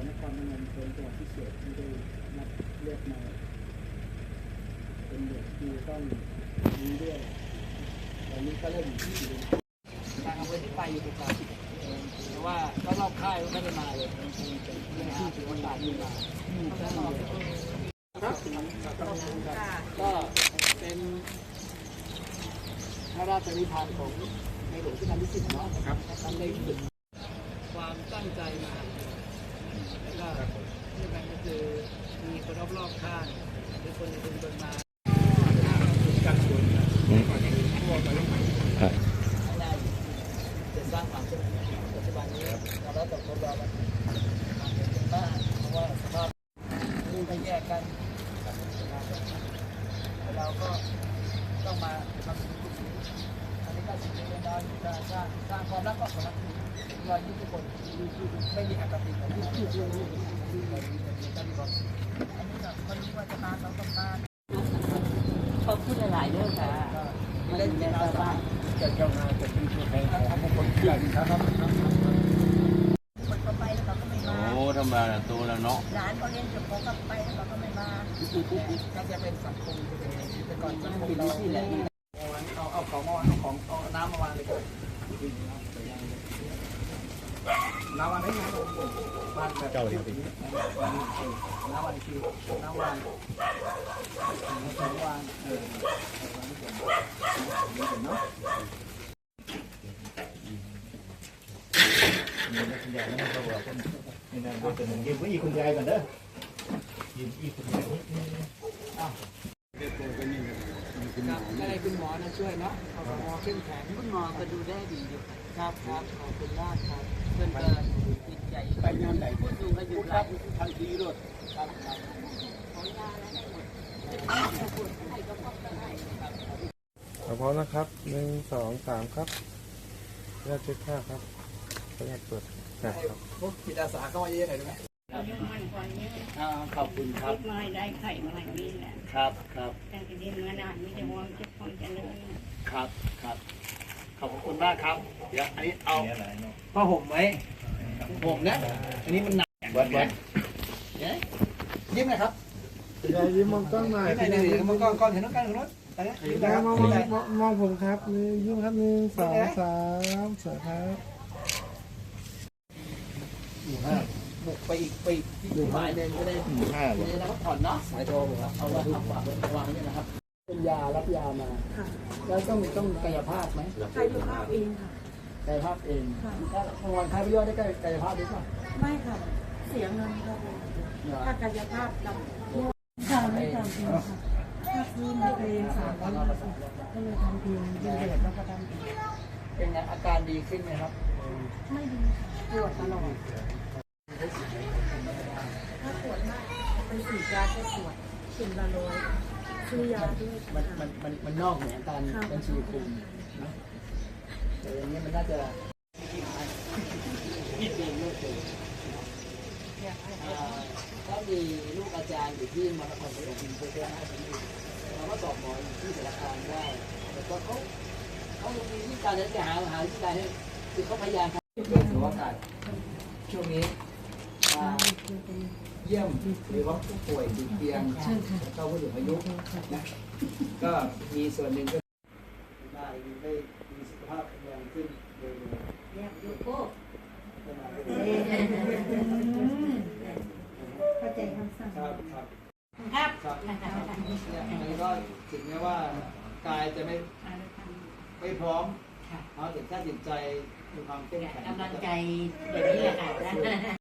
วัดนครพนมเป็นจังหวัดพิเศษที่ได้รับเลือกมาเป็นเด็กที่ต้องรู้เรื่องตอนนี้ก็เริ่มอยู่ที่ทางอำเภอที่ไปอยู่ทุกครั้งแต่ว่าก็รอบค่ายก็ไม่ได้มาเลยยังหาถือโอกาสอยู่มาครับก็เป็นพระราชนิพนธ์ของในหลวงที่ทำที่สิบเนาะครับท่านได้ฝึกความตั้งใจมา แล้วก็ที่มันก็คือมีคนรอบๆข้างหรือคนในชุมชนมาการสวนทั่วไปได้จะสร้างความสนุกปัจจุบันนี้เราได้ตกทดลองมันเป็นบ้านเพราะว่าสภาพลูกก็แยกกันเราก็ต้องมาทำสิ่งที่ดีอันนี้ก็สิ่ง ที่เราจะสร้างสร้างความรักก็ความรักรอยยิ้มทุกคนไม่มีอคติของที่ที่รู้ที่เรามีแต่มีแต่มีความสุขอันนี้แบบคนที่ว่าจะมาเราต้องมาขอบคุณหลายๆเรื่องค่ะเล่นแม่บ้านจะเจ้างานจะเป็นผู้แทนของมงคลที่ใหญ่ครับคนเขาไปแล้วเขาก็ไม่โอ้ธรรมดาน่ะโตแล้วเนาะหลานเขาเรียนจบเขาก็ไปแล้วเขาก็ไม่มาก็จะเป็นสังคมแต่ก่อนสังคมเรา เอาของมาวางเอาของเอาน้ำมาวางเลยก่อนน้ำวางได้ไงบ้านแบบเจ้าเดียน้ำวางคือน้ำวางน้ำวางเออเนาะนี่นะเป็นหนึ่งยืมไว้อีคุณยายก่อนเด้อยืมอีคุณยายนิดนึง ครับก็ได้คุณหมอนะช่วยเนาะเอาหมอเข้มแข็งคุณหมอก็ดูได้ดีอยู่ค่ะครับครับขอบคุณมากครับเพื่อนก็ติดใจไปงานไหนผู้สูงอายุพูดหครัลาบยทันทีเลยครับครับเอาพร้อมนะครับหนึ่งสองสามครับแรกเช็คค่าครับแรกเปิดครับให้พวกจิตอาสาเข้ามาเยอะหน่อยได้ไหม เราเรื่องมันก่อนเนี้ยอ่าขอบคุณครับมาให้ได้ไข่มาให้นี่แหละครับครับแต่ทีนี้เมื่อนานนี้จะวางจะพองจะเลิกครับครับ ขอบคุณมากครับ เดี๋ยวอันนี้เอาผ้าห่มไว้ห่มนะ อันนี้มันหนักวัดวัดยิ้มหนะครับยายยิ้มมองกล้องหน่อยไหนไหนๆมันก้อนก้อนเห็นน้องกันเห็นน้องอันนี้ยิ้มนะยาคยรับมองยิ้มมนะองมองผมครับหนึ่งยิ้มครับหนึ่งสองสามสวยครับ บุกไปอีกไปอีกที่หมายเดินก็ได้ห้าไม่ได้รับผ่อนเนาะสายโทรผมครับเอาไว้ทำฝากวางนี่นะครับ เป็นยารับยามาแล้วต้องต้องกายภาพไหมกายภาพเองค่ะ กายภาพเองถ้าทางวันใครไปย่อยได้กายภาพด้วยป่ะไม่ค่ะ เสียเงินค่ะถ้ากายภาพกับค่ะไม่ทำเองค่ะถ้าซื้อมาเองสามร้อยห้าสิบก็เลยทำเองดีเด็ดแล้วก็ทำเองเป็นไงอาการดีขึ้นไหมครับ ไม่ดีค่ะปวดตลอด ถ้าปวดมากไปสีดยาก็ปวดเข็มละร้อยซื้อยาด้วยมันมันมันมันนอกเหนือการบัญชีคุณนะแต่อย่างนี้มันน่าจะคิดเองเลิกเลยอ่าถ้ามีลูกอาจารย์อยู่ที่มหาวิทยาลัยสุโขทัยเราก็สอบหมออยู่ที่สารคามได้แต่ก็เขาเขามีวิธีการที่จะหาหาวิธีการให้คือเขาพยายามทำเรื่องสุขภาพช่วงนี้ อ่าเยี่ยมหรือว่าผู้ป่วยติดเตียงแล้วก็ผู้สูงอายุนะก็มีส่วนหนึ่งก็ได้ได้มีสุขภาพแข็งแรงขึ้นโดยรวมเนี่ยดูโก้เข้าใจคำสั่งครับครับครับครับเนี่ยอันนี้ก็ถึงแม้ว่ากายจะไม่ไม่พร้อมเอาแต่ถ้าจิตใจมีความเข้มแข็งกำลังใจอย่างนี้แหละค่ะ